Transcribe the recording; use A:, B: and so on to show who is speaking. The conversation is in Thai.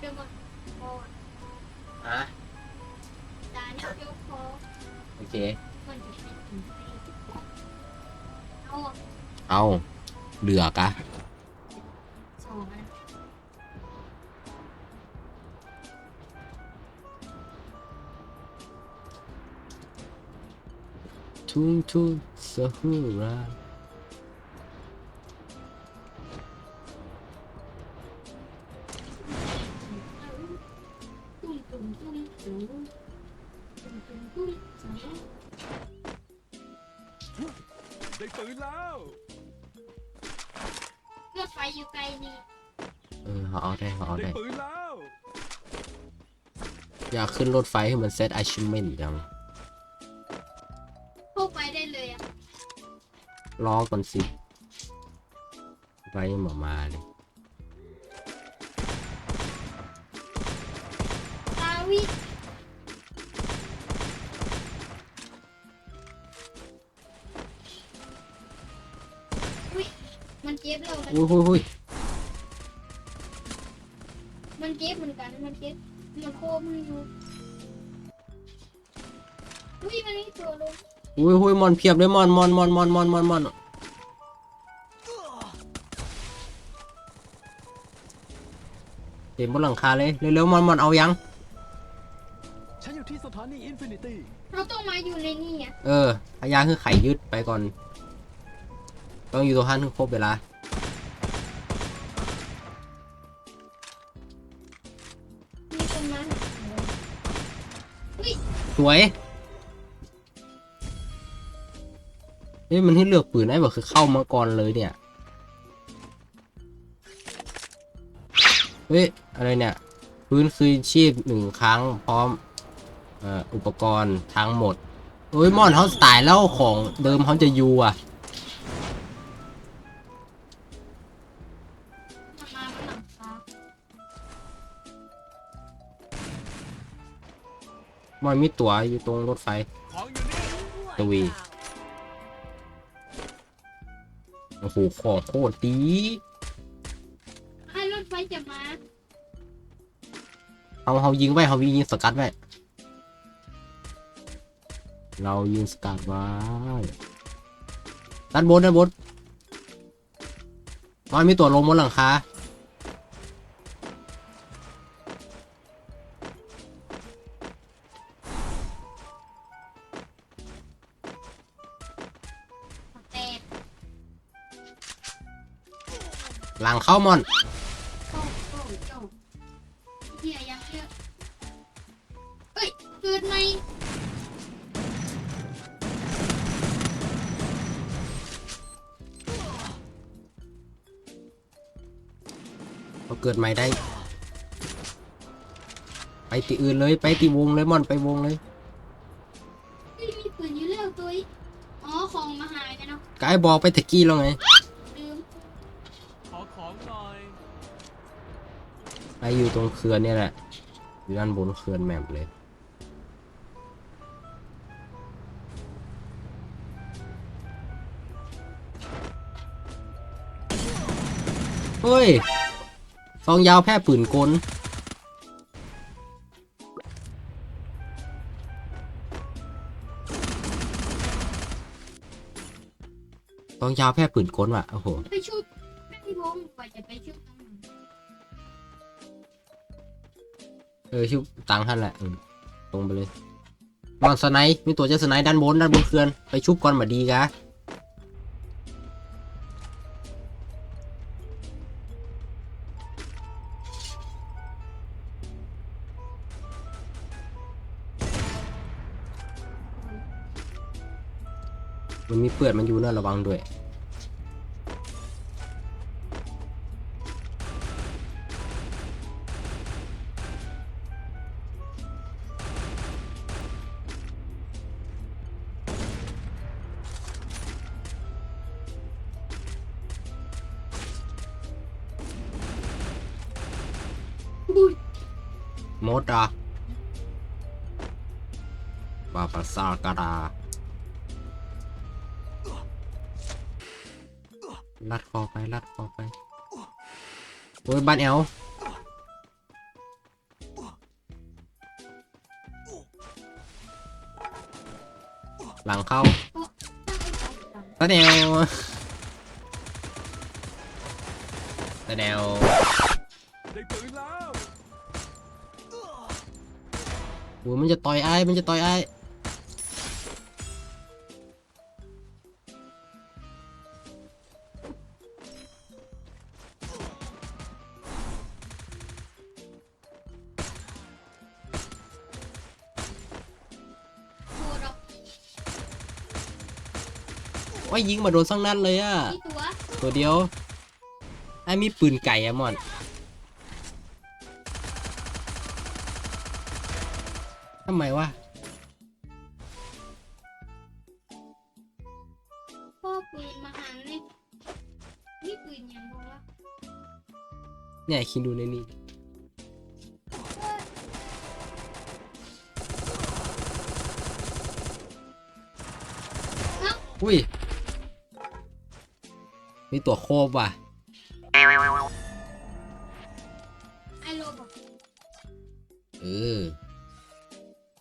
A: เดี๋ยวมันพอ
B: ฮะ
A: จานนี้เดี๋ยวพอ
B: โอเค
A: มันจะเป็นถึงสี่เอา
B: เอาเหลือกะ
A: สองอัน
B: ทุ่งทุ่งสหูรา
C: ได้ปืนแล้ว
A: เลือดไฟอยู่ไกลนี่
B: เออเขาเอาได้เขาเอา
C: ได้
B: ได้
C: ปืนแล้ว
B: อยากขึ้นรถไฟให้มันเซต achievement จัง
A: เข้าไปได้เลยอะ
B: รอก่อนสิไฟยังบ่มาเลย
A: ตาวิ อุ๊ยมันเจ็บแล้วมัน
B: อุ้ยอุ้ยอุ้ย
A: มันเจ็บเหมือนกัน มันเจ็บมันโคมนอยู่อุ้ยมันมีตัวลง
B: อุ้ยอุ้ยมอนเพียบเลยมอนมอนมอนมอนมอนมอนมอนเต็มบนหลังคาเลยเร็วๆมอนมอนเอายัง
C: ฉันอยู่ที่สถานีอินฟินิตี้
A: เราต้องมาอยู่ในนี่อะ
B: เออพยาคือไข่ยืดไปก่อน ต้องอยู่ตัวท่านคือครบเวลา
A: มีคนมาหาอุ้ย
B: สวยเฮ้ยมันให้เลือกปืนได้แบบคือเข้ามาก่อนเลยเนี่ยเฮ้ยอะไรเนี่ยพื้นคืนชีพหนึ่งครั้งพร้อมอ,อุปกรณ์ทั้งหมดเฮ้ยมอนเขาตายแล้วของเดิมเขาจะยูอะ อนมีตั๋วอยู่ตรงรถไฟ
C: ของอยู่นี่
B: ตวีโอ้โหของโคตรดี
A: ให้รถไฟจะมา
B: เอาเขายิงไว้เขายิงสกัดไว้เรายิงสกัดไว้ด้านบนด้านบนมันมีตัวลงบนหลังคา หลังเข้ามอน
A: โต้โต้โต้เหี้ยยังเยอะเอ้ยเกิดไหม
B: เขาเกิดใหม่ได้ ไปตีอื่นเลยไปตีวงเลยมอนไปวงเลย
A: เฮ้ยมีปืนอยู่แล้วตัวอีอ๋อของมาหายกันเนาะ
B: กายบอกไปตะกี้แล้วไง
A: ลืม
C: ขอองหน่อย
B: ไปอยู่ตรงเขื่อนเนี่ยแหละ อยู่ด้านบนเขื่อนแมปเลยเฮ้ย ซองยาวแพร่ปืนกลซองยาวแพร่ปืนกลว่ะ โอ้โห
A: ไปชุบ ไม่วงกว่าจะไปชุบ
B: เออชื่อตังค์ท่านแหละอืมตรงไปเลยบอลสไนป์มีตัวเจ้าสไนป์ด้านบนด้านบนเขื่อนไปชุบก่อนมาดีกะมันมีเปื่อนมันอยู่น่าระวังด้วย มดอะบาปาซาการารัดคอไปรัดคอไป โอ้ยบ้านเอวหลังเข้า
A: ตะ
B: แนวตะแน
C: ว
B: โอ้ยมันจะต่อยไอ้ายมันจะต่อยไอ้าย
A: โชว์ดอก
B: ว่ายิงมาโดนสังนัดเลยอะ
A: ที่ตัว
B: ตัวเดียวไอ้มีปืนไก่อะมอน ทำไมวะ
A: พ่อปืนมาหันนี่นี่ปืนยังบอกว่า
B: เนี่ยคิดดูในนี่อุ้ย มีตัวโคบว่ะ
A: ไอ้โลบอก
B: เออ